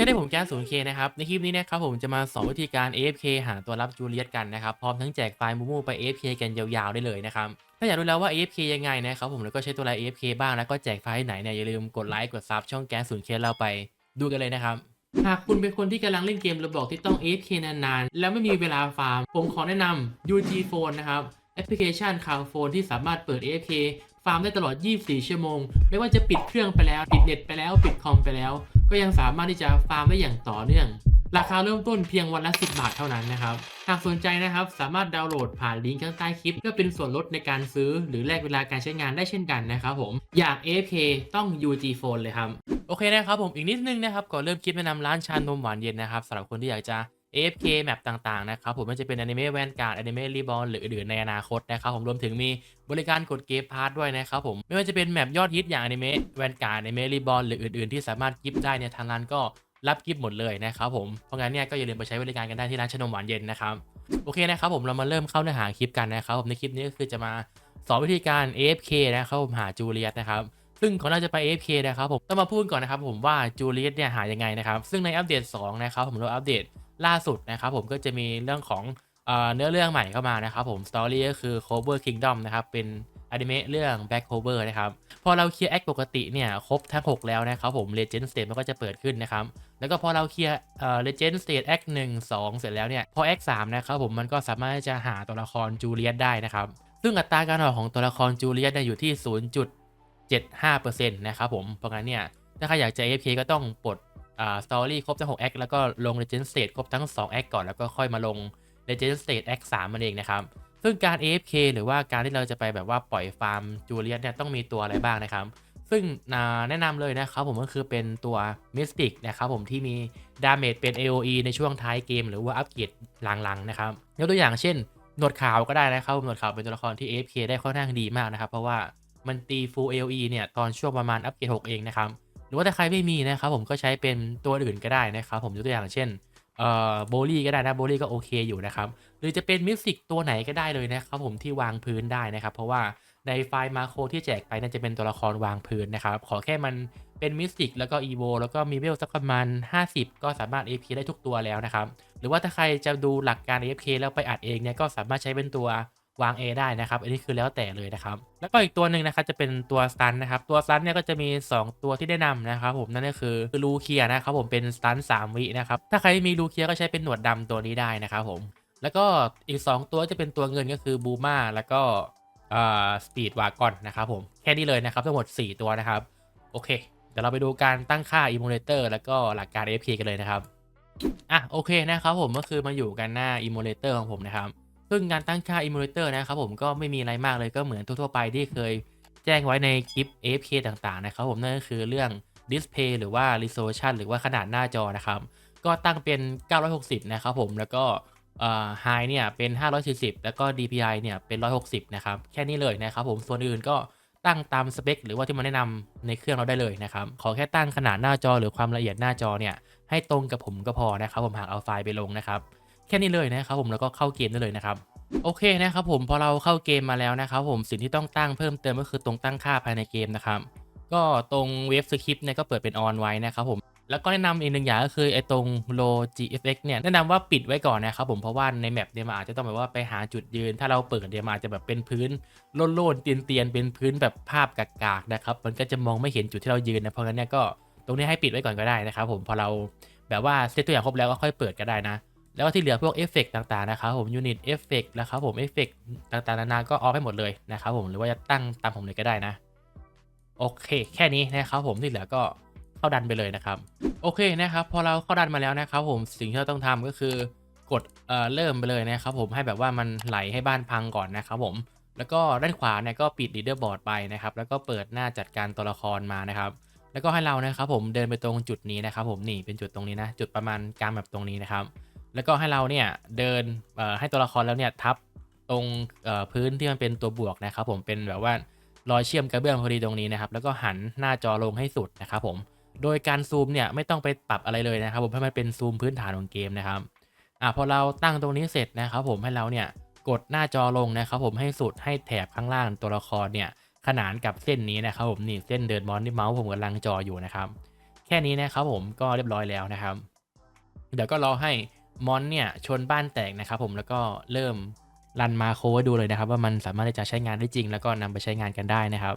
ช่ได้ผมแก๊ส 0K นะครับ ในคลิปนี้นะครับผมจะมาสอนวิธีการ AFK หาตัวรับจูเลียตกันนะครับ พร้อมทั้งแจกไฟล์มูมูไป AFK กันยาวๆได้เลยนะครับ ถ้าอยากรู้แล้วว่า AFK ยังไงนะครับผมแล้วก็ใช้ตัวอะไร AFK บ้างแล้วก็แจกไฟล์ไหนเนี่ยอย่าลืมกดไลค์กดซับช่องแก๊ส 0K เราไปดูกันเลยนะครับหากคุณเป็นคนที่กำลังเล่นเกมระบอกที่ต้อง AFK นานๆ แล้วไม่มีเวลาฟาร์ม ผมขอแนะนำ UG Phone นะครับแอปพลิเคชันคาวโฟนที่สามารถเปิด AFK ฟาร์มได้ตลอด 24 ชั่วโมง ไม่ว่าจะปิดเครื่องไปแล้ว ปิดเน็ตไปแล้ว ปิดคอมไปแล้ว ก็ยังสามารถที่จะฟาร์มได้อย่างต่อเนื่อง ราคาเริ่มต้นเพียงวันละ 10 บาทเท่านั้นนะครับ หากสนใจนะครับสามารถดาวน์โหลดผ่านลิงก์ข้างใต้คลิปเพื่อเป็นส่วนลดในการซื้อ หรือแลกเวลาการใช้งานได้เช่นกันนะครับผม อยาก AFK ต้อง UG Phone เลยครับ โอเคนะครับผมอีกนิดนึงนะครับก่อนเริ่มคลิปแนะนำร้านชานมหวานเย็นนะครับสำหรับคนที่อยากจะ AFK แมปต่างๆนะครับผมไม่ว่าจะเป็นอนิเมะแวนการ์ดอนิเมะรีบอลหรืออื่นๆในอนาคตนะครับผมรวมถึงมีบริการกดเกมพาร์ทด้วยนะครับผมไม่ว่าจะเป็นแมปยอดฮิตอย่างอนิเมะแวนการ์ดอนิเมะรีบอลหรืออื่นๆ ที่สามารถกิฟต์ได้เนี่ยทางร้านก็รับกิฟต์หมดเลยนะครับผมเพราะงั้นเนี่ยก็อย่าลืมไปใช้บริการกันได้ที่ร้านชนมหวานเย็นนะครับโอเคนะครับผมเรามาเริ่มเข้าเนื้อหาคลิปกันนะครับผมในคลิปนี้ก็คือจะมาสอนวิธีการ AFK นะครับผมหาจูเลียตนะครับซึ่งก่อนเราจะไป AFK นะครับผมต้องมาพูดก่อนนะครับผมว่าจูเลียตเนี่ยหายังไงนะครับซึ่งในอัปเดต2นะครับผมเราอัปเดต ล่าสุดนะครับผมก็จะมีเรื่องของเนื้อเรื่องใหม่เข้ามานะครับผมสตอรี่ก็คือ Cover Kingdom นะครับ เป็นอนิเมะเรื่อง Back Cover นะครับ พอเราเคลียร์แอคปกติเนี่ย ครบทั้ง 6 แล้วนะครับผม Legend State มันก็จะเปิดขึ้นนะครับ แล้วก็พอเราเคลียร์เอ่อ Legend State Act 1 2เสร็จแล้วเนี่ย พอ Act 3นะครับผมมันก็สามารถจะหาตัวละครจูเลียตได้นะครับ ซึ่งอัตราการออกของตัวละครจูเลียตเนี่ยอยู่ที่ 0.75%นะครับผมเพราะงั้นเนี่ยถ้าใครอยากจะ AFK ก็ต้องปลด อ่าสตอรี่ครบทั้ง6แอคแล้วก็ลง Legend State ครบทั้ง2แอคก่อนแล้วก็ค่อยมาลง Legend State Act 3มันเองนะครับ ซึ่งการ AFK หรือว่าการที่เราจะไปแบบว่าปล่อยฟาร์มจูเลียตเนี่ยต้องมีตัวอะไรบ้างนะครับ ซึ่งแนะนำเลยนะครับผมก็คือเป็นตัว Mystic นะครับผมที่มีดาเมจเป็น AOE ในช่วงท้ายเกม หรือว่าอัปเกรดหลังๆนะครับยกตัวอย่างเช่นหนวดขาวก็ได้นะครับหนวดขาวเป็นตัวละครที่ AFK ได้ค่อนข้างดีมากนะครับ เพราะว่ามันตี full AOE เนี่ยตอนช่วงประมาณอัปเกรด6เองนะครับ หรือว่าถ้าใครไม่มีนะครับผมก็ใช้เป็นตัวอื่นก็ได้นะครับผมยกตัวอย่างเช่นเอ่อโบลี่ก็ได้นะโบลี่ก็โอเคอยู่นะครับหรือจะเป็นมิวสิกตัวไหนก็ได้เลยนะครับผมที่วางพื้นได้นะครับ เพราะว่าในไฟล์มาโครที่แจกไปน่าจะเป็นตัวละครวางพื้นนะครับ ขอแค่มันเป็นมิสติกแล้วก็อีโวแล้วก็มีเวลสักประมาณ 50 ก็สามารถ AP ได้ทุกตัวแล้วนะครับ หรือว่าถ้าใครจะดูหลักการ AFK แล้วไปอัดเองเนี่ยก็สามารถใช้เป็นตัว วาง A ได้นะครับ อันนี้คือแล้วแต่เลยนะครับ แล้วก็อีกตัวหนึ่งนะครับจะเป็นตัวสตันนะครับ ตัวสตันเนี่ยก็จะมี 2 ตัวที่ได้นำนะครับผมนั่นก็คือลูเคียนะครับผมเป็นสตัน3วินะครับ ถ้าใครมีลูเคียก็ใช้เป็นหนวดดำตัวนี้ได้นะครับผม แล้วก็อีก 2 ตัวจะเป็นตัวเงินก็คือบูมาแล้วก็สปีดวากอนนะครับผม แค่นี้เลยนะครับทั้งหมด 4 ตัวนะครับ โอเค เดี๋ยวเราไปดูการตั้งค่า Emulator แล้วก็หลักการ AFK กันเลยนะครับ อะโอเคนะครับผมก็คือมาอยู่กันหน้า Emulator ของผมนะครับ ซึ่งการตั้งค่า Emulator นะครับผมก็ไม่มีอะไรมากเลยก็เหมือนทั่วๆไปที่เคยแจ้งไว้ในคลิป AFK ต่างๆ นะครับผมนั่นก็คือเรื่อง Display หรือว่า Resolution หรือว่าขนาดหน้าจอนะครับ ก็ตั้งเป็น 960 นะครับผมแล้วก็ High เนี่ยเป็น 540 แล้วก็ DPI เนี่ยเป็น 160 นะครับ แค่นี้เลยนะครับผมส่วนอื่นก็ตั้งตามสเปคหรือว่าที่มันแนะนำในเครื่องเราได้เลยนะครับ ขอแค่ตั้งขนาดหน้าจอหรือความละเอียดหน้าจอเนี่ยให้ตรงกับผมก็พอนะครับ ผมหากเอาไฟล์ไปลงนะครับ แค่นี้เลยนะครับผมแล้วก็เข้าเกมได้เลยนะครับโอเคนะครับผมพอเราเข้าเกมมาแล้วนะครับผมสิ่งที่ต้องตั้งเพิ่มเติมก็คือตรงตั้งค่าภายในเกมนะครับก็ตรงเว็บสคริปต์เนี่ยก็เปิดเป็นออนไว้นะครับผมแล้วก็แนะนำอีกหนึ่งอย่างก็คือไอ้ตรง low GFX เนี่ยแนะนำว่าปิดไว้ก่อนนะครับผมเพราะว่าในแมปเนี่ยมันอาจจะต้องแบบว่าไปหาจุดยืน ถ้าเราเปิดเนี่ยมันอาจจะแบบเป็นพื้นโล่นๆเตียนๆเป็นพื้นแบบภาพกากๆนะครับมันก็จะมองไม่เห็นจุดที่เรายืนนะเพราะงั้นเนี่ยก็ตรงนี้ให้ปิดไว้ก่อนก็ได้นะครับผมพอเราแบบว่าเซตตัวอย่างครบแล้วก็ค่อยเปิดก็ได้นะ แล้วก็ที่เหลือพวกเอฟเฟกต่างๆนะครับผมยูนิตเอฟเฟกนะครับผมเอฟเฟกต่างๆนานาก็ออฟให้หมดเลยนะครับผมหรือว่าจะตั้งตามผมเลยก็ได้นะ โอเค แค่นี้นะครับผมที่เหลือก็เข้าดันไปเลยนะครับ โอเคนะครับ พอเราเข้าดันมาแล้วนะครับผมสิ่งที่เราต้องทำก็คือกดเอ่อเริ่มไปเลยนะครับผมให้แบบว่ามันไหลให้บ้านพังก่อนนะครับผมแล้วก็ด้านขวาเนี่ยก็ปิด leader board ไปนะครับแล้วก็เปิดหน้าจัดการตัวละครมานะครับแล้วก็ให้เรานะครับผมเดินไปตรงจุดนี้นะครับผมนี่เป็นจุดตรงนี้นะจุดประมาณกลางแบบตรงนี้นะครับ แล้วก็ให้เราเนี่ยเดินให้ตัวละครแล้วเนี่ยทับตรงพื้นที่มันเป็นตัวบวกนะครับ ผมเป็นแบบว่ารอยเชื่อมกระเบื้องพอดีตรงนี้นะครับ แล้วก็หันหน้าจอลงให้สุดนะครับผมโดยการซูมเนี่ยไม่ต้องไปปรับอะไรเลยนะครับผมให้มันเป็นซูมพื้นฐานของเกมนะครับอะพอเราตั้งตรงนี้เสร็จนะครับผมให้เราเนี่ยกดหน้าจอลงนะครับผมให้สุดให้แถบข้างล่างตัวละครเนี่ยขนานกับเส้นนี้นะครับผมนี่เส้นเดินมอนที่เมาส์ผมกำลังจออยู่นะครับ แค่นี้นะครับผมก็เรียบร้อยแล้วนะครับ เดี๋ยวก็รอให้ มอนเนี่ยชนบ้านแตกนะครับผมแล้วก็เริ่มรันมาโคไว้ดูเลยนะครับ ว่ามันสามารถที่จะใช้งานได้จริง แล้วก็นำไปใช้งานกันได้นะครับ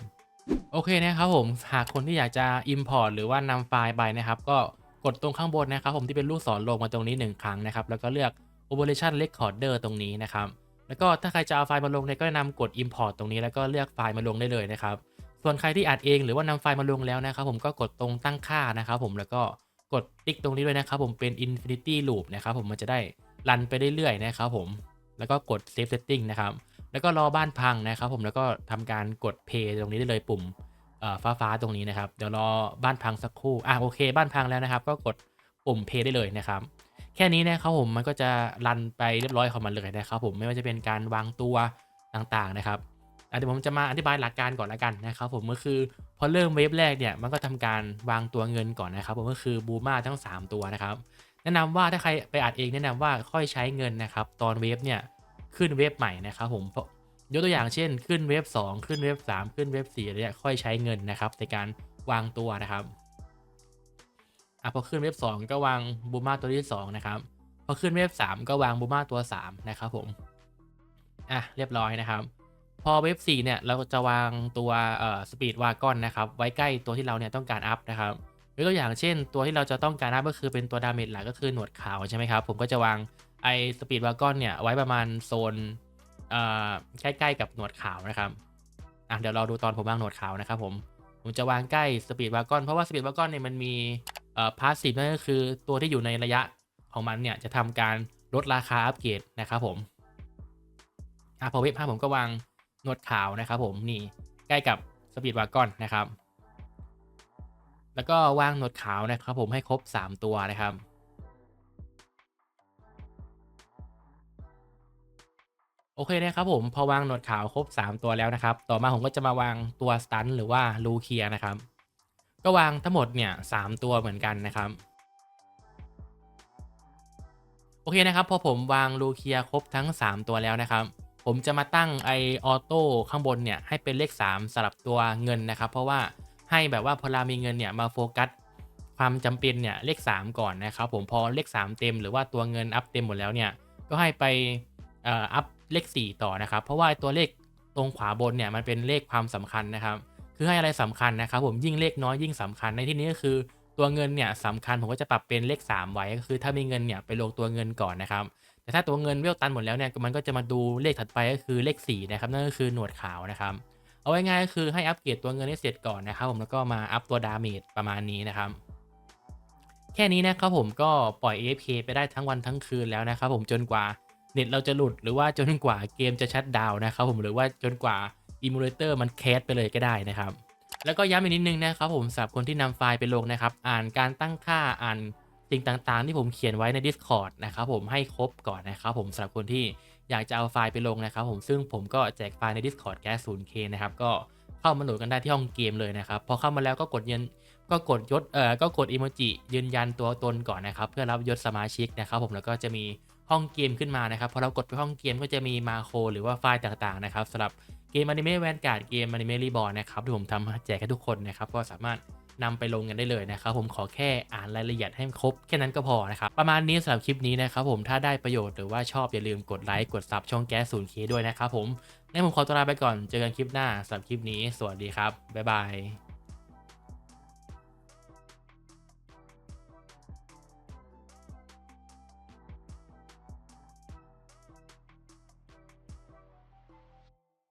โอเคนะครับผมหากคนที่อยากจะ Import หรือว่านำไฟล์ไปนะครับ ก็กดตรงข้างบนนะครับ ผมที่เป็นลูกศรลงมาตรงนี้ 1 ครั้งนะครับ แล้วก็เลือก Operation Recorder ตรงนี้นะครับ แล้วก็ถ้าใครจะเอาไฟล์มาลงเนี่ยก็นำกด Import ตรงนี้แล้วก็เลือกไฟล์มาลงได้เลยนะครับส่วนใครที่อัดเองหรือว่านำไฟล์มาลงแล้วนะครับ ผมก็กดตรงตั้งค่านะครับ ผมแล้วก็ กดติ๊กตรงนี้ด้วยนะครับผมเป็น Infinity Loop นะครับผมมันจะได้รันไปเรื่อยๆนะครับผมแล้วก็กด Save Setting นะครับแล้วก็รอบ้านพังนะครับผมแล้วก็ทำการกด Play ตรงนี้ได้เลยปุ่มฟ้าฟ้าตรงนี้นะครับเดี๋ยวรอบ้านพังสักครู่อะโอเค บ้านพังแล้วนะครับ ก็กดปุ่มเพย์ได้เลยนะครับ แค่นี้นะครับผมมันก็จะรันไปเรียบร้อยของมันเลยนะครับ ผมไม่ว่าจะเป็นการวางตัวต่างๆนะครับ เดี๋ยวผมจะมาอธิบายหลักการก่อนละกันนะครับผมก็คือพอเริ่มเวฟแรกเนี่ยมันก็ทำการวางตัวเงินก่อนนะครับผมก็คือบูมาทั้ง 3 ตัวนะครับแนะนำว่าถ้าใครไปอัดเองแนะนำว่าค่อยใช้เงินนะครับตอนเวฟเนี่ยขึ้นเวฟใหม่นะครับผมเพราะยกตัวอย่างเช่นขึ้นเว็บ2ขึ้นเว็บ3ขึ้นเว็บ4อะไรเนี่ยค่อยใช้เงินนะครับในการวางตัวนะครับอะพอขึ้นเว็บ2ก็วางบูมาตัวที่2นะครับพอขึ้นเว็บ3ก็วางบูมาตัว3นะครับผมอะเรียบร้อยนะครับ พอเว็บ4เนี่ยเราจะวางตัวสปีดวากอนนะครับไว้ใกล้ตัวที่เราเนี่ยต้องการอัพนะครับยกตัวอย่างเช่น ตัวที่เราจะต้องการอัพก็คือเป็นตัวดาเมจหลักก็คือหนวดขาวใช่ไหมครับ ผมก็จะวางไอสปีดวากอนเนี่ยไว้ประมาณโซนใกล้ๆกับหนวดขาวนะครับอะเดี๋ยวเราดูตอนผมวางหนวดขาวนะครับผมผมจะวางใกล้สปีดวากอนเพราะว่าสปีดวากอนเนี่ยมันมีพาสซีฟนั่นก็คือตัวที่อยู่ในระยะของมันเนี่ยจะทำการลดราคาอัปเกรดนะครับผมอะพอเว็บห้าผมก็วาง นวดขาวนะครับผมนี่ใกล้กับสปีดวากอนนะครับ แล้วก็วางหนวดขาวนะครับผมให้ครบ 3 ตัวนะครับโอเคนะครับผมพอวางหนวดขาวครบ 3 ตัวแล้วนะครับ ต่อมาผมก็จะมาวางตัวสตันหรือว่าลูเคียนะครับ ก็วางทั้งหมดเนี่ยสตัวเหมือนกันนะครับ โอเคนะครับพอผมวางลูเคียครบทั้ง 3 ตัวแล้วนะครับ ผมจะมาตั้งไอออโต้ข้างบนเนี่ยให้เป็นเลข 3สลับตัวเงินนะครับ เพราะว่าให้แบบว่าพอเรามีเงินเนี่ยมาโฟกัสความจำเป็นเนี่ยเลข 3 ก่อนนะครับ ผมพอเลข 3 เต็มหรือว่าตัวเงินอัพเต็มหมดแล้วเนี่ยก็ให้ไปอัพเลข 4 ต่อนะครับ เพราะว่าตัวเลขตรงขวาบนเนี่ยมันเป็นเลขความสำคัญนะครับ คือให้อะไรสำคัญนะครับ ผมยิ่งเลขน้อยยิ่งสำคัญในที่นี้ก็คือตัวเงินเนี่ยสำคัญผมก็จะปรับเป็นเลข 3 ไว้ก็คือถ้ามีเงินเนี่ยไปลงตัวเงินก่อนนะครับ แต่ถ้าตัวเงินเวลตันหมดแล้วเนี่ยมันก็จะมาดูเลขถัดไปก็คือเลข4นะครับนั่นก็คือหนวดขาวนะครับเอาไว้ง่ายก็คือให้อัปเกรดตัวเงินให้เสร็จก่อนนะครับผมแล้วก็มาอัพตัวดาเมจประมาณนี้นะครับแค่นี้นะครับผมก็ปล่อย AFK ไปได้ทั้งวันทั้งคืนแล้วนะครับผมจนกว่าเน็ตเราจะหลุดหรือว่าจนกว่าเกมจะชัดดาวนะครับผมหรือว่าจนกว่าอิมูเลเตอร์มันแคสไปเลยก็ได้นะครับ แล้วก็ย้ำอีกนิดนึงนะครับผมสำหรับคนที่นำไฟล์ไปลงนะครับ อ่านการตั้งค่าอ่าน สิ่งต่างๆ ที่ผมเขียนไว้ใน Discord นะครับผมให้ครบก่อนนะครับผมสำหรับคนที่อยากจะเอาไฟล์ไปลงนะครับผมซึ่งผมก็แจกไฟล์ใน Discord แก๊ส 0K นะครับก็เข้ามาโหลดกันได้ที่ห้องเกมเลยนะครับพอเข้ามาแล้วก็กดยืนก็กดยศเอ่อก็กดอีโมจิยืนยันตัวตนก่อนนะครับเพื่อรับยศสมาชิกนะครับผมแล้วก็จะมีห้องเกมขึ้นมานะครับพอเรากดไปห้องเกมก็จะมีมาโครหรือว่าไฟล์ต่างๆนะครับสำหรับเกมอนิเมะแวนการ์ดเกมอนิเมะรีบอร์นะครับที่ผมทำแจกให้ทุกคนนะครับก็สามารถ นำไปลงกันได้เลยนะครับผมขอแค่อ่านรายละเอียดให้ครบแค่นั้นก็พอนะครับประมาณนี้สำหรับคลิปนี้นะครับผมถ้าได้ประโยชน์หรือว่าชอบอย่าลืมกดไลค์กดซับช่องแก๊สศูนย์เคด้วยนะครับผมงั้นผมขอตัวลาไปก่อนเจอกันคลิปหน้าสำหรับคลิปนี้ สวัสดีครับบ๊ายบาย